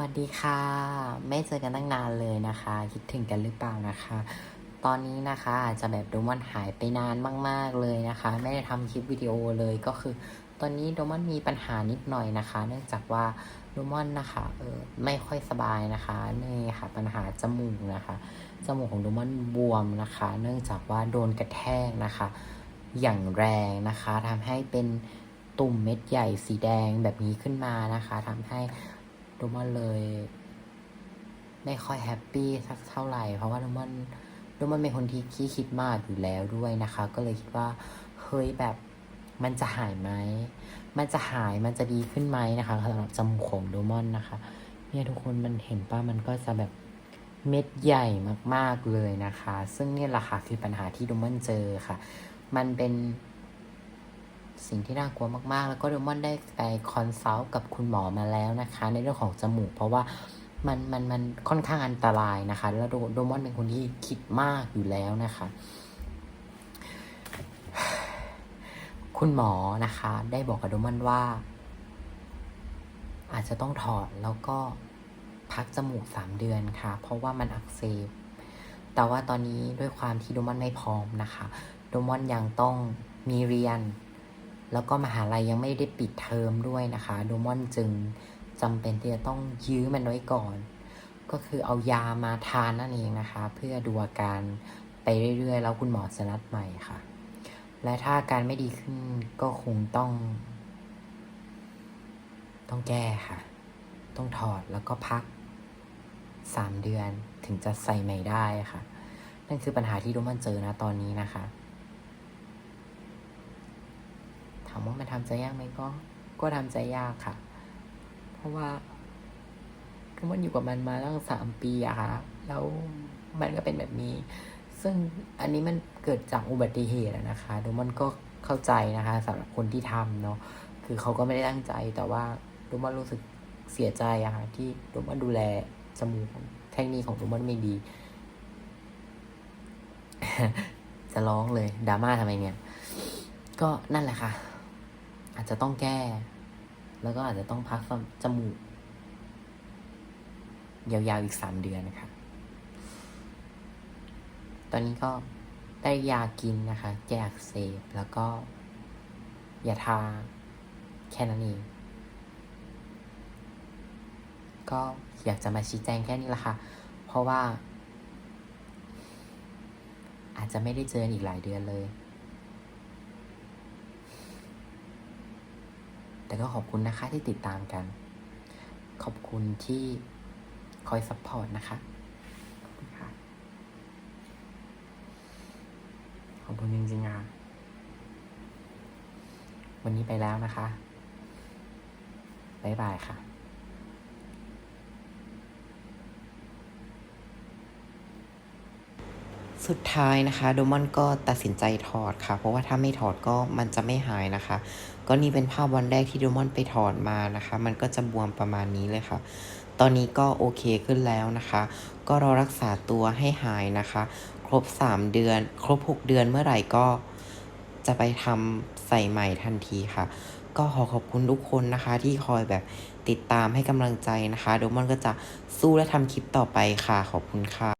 วัสดีค่ะ ไม่เจอกันตั้งนานเลยนะคะ คิดถึงกันหรือเปล่านะคะ ตอนนี้นะคะอาจจะแบบโดมอนหายไปนานมาก ๆเลยนะคะ ไม่ได้ทำคลิปวิดีโอเลยก็คือ ตอนนี้โดมอนมีปัญหานิดหน่อยนะคะ เนื่องจากว่าโดมอนนะคะเออไม่ค่อยสบายนะคะนี่ค่ะปัญหาจมูกนะคะจมูกของโดมอนบวมนะคะ เนื่องจากว่าโดนกระแทกนะคะ อย่างแรงนะคะทำให้เป็นตุ่มเม็ดใหญ่สีแดงแบบนี้ขึ้นมานะคะทำให้ โดมอนเลย ไม่ค่อยแฮปปี้สักเท่าไหร่ เพราะว่าโดมอนโดมอนเป็นคนที่ขี้คิดมากอยู่แล้วด้วยนะคะ ก็เลยคิดว่าเฮ้ยแบบมันจะหายไหม มันจะหายมันจะดีขึ้นไหมนะคะสำหรับจมูกของโดมอนนะคะ เนี่ยทุกคนมันเห็นป่ะมันก็จะแบบเม็ดใหญ่มากๆเลยนะคะ ซึ่งเนี่ยแหละค่ะคือปัญหาที่โดมอนเจอค่ะ มันเป็น สิ่งที่น่ากลัวมากๆ แล้วก็โดมอนได้ไปคอนซัลท์กับคุณหมอมาแล้วนะคะ ในเรื่องของจมูก เพราะว่ามันมันมันค่อนข้างอันตรายนะคะ แล้วโดโดมอนเป็นคนที่คิดมากอยู่แล้วนะคะ คุณหมอนะคะ ได้บอกกับโดมอนว่า อาจจะต้องถอดแล้วก็พักจมูกสามเดือนค่ะ เพราะว่ามันอักเสบแต่ว่าตอนนี้ด้วยความที่โดมอนไม่พร้อมนะคะ โดมอนยังต้องมีเรียน แล้วก็มหาลัยยังไม่ได้ปิดเทอมด้วยนะคะโดมอนจึงจำเป็นที่จะต้องยื้อมันไว้ก่อน ก็คือเอายามาทานนั่นเองนะคะ เพื่อดูอาการไปเรื่อยๆ แล้วคุณหมอจะนัดใหม่ค่ะ และถ้าอาการไม่ดีขึ้นก็คงต้อง ต้องแก้ค่ะ ต้องถอดแล้วก็พักสามเดือนถึงจะใส่ใหม่ได้ค่ะ นั่นคือปัญหาที่โดมอนเจอนะตอนนี้นะคะ ถาม ว่ามันทำใจยากไหมก็ ก็ทำใจยากค่ะ เพราะว่าโดมอนอยู่กับมันมาตั้งสามปีอะค่ะ แล้วมันก็เป็นแบบนี้ ซึ่งอันนี้มันเกิดจากอุบัติเหตุนะคะโดมอนก็เข้าใจนะคะสำหรับคนที่ทำเนาะ คือเขาก็ไม่ได้ตั้งใจ แต่ว่าโดมอนรู้สึกเสียใจอะค่ะที่โดมอนดูแลจมูกเทคนิคของโดมอนไม่ดี จะร้องเลยดราม่าทำไมเนี่ย ก็นั่นแหละค่ะ อาจจะต้องแก้ แล้วก็อาจจะต้องพักจมูก ยาวๆอีกสามเดือนนะคะตอนนี้ก็ได้ยากินนะคะแก้อักเสบแล้วก็ยาทาแค่นั้นเองก็อยากจะมาชี้แจงแค่นี้ละค่ะ เพราะว่า อาจจะไม่ได้เจออีกหลายเดือนเลย แต่ก็ขอบคุณนะคะที่ติดตามกัน ขอบคุณที่คอยซัพพอร์ตนะคะ ขอบคุณค่ะขอบคุณจริงๆอะ วันนี้ไปแล้วนะคะ บ๊ายบายค่ะ สุดท้ายนะคะโดมอนก็ตัดสินใจถอดค่ะ เพราะว่าถ้าไม่ถอดก็มันจะไม่หายนะคะ ก็นี่เป็นภาพวันแรกที่โดมอนไปถอดมานะคะ มันก็จะบวมประมาณนี้เลยค่ะ ตอนนี้ก็โอเคขึ้นแล้วนะคะ ก็รอรักษาตัวให้หายนะคะ ครบ 3 เดือน ครบ 6 เดือนเมื่อไหร่ก็จะไปทำใส่ใหม่ทันทีค่ะ ก็ขอขอบคุณทุกคนนะคะ ที่คอยแบบติดตามให้กำลังใจนะคะโดมอนก็จะสู้และทำคลิปต่อไปค่ะขอบคุณค่ะ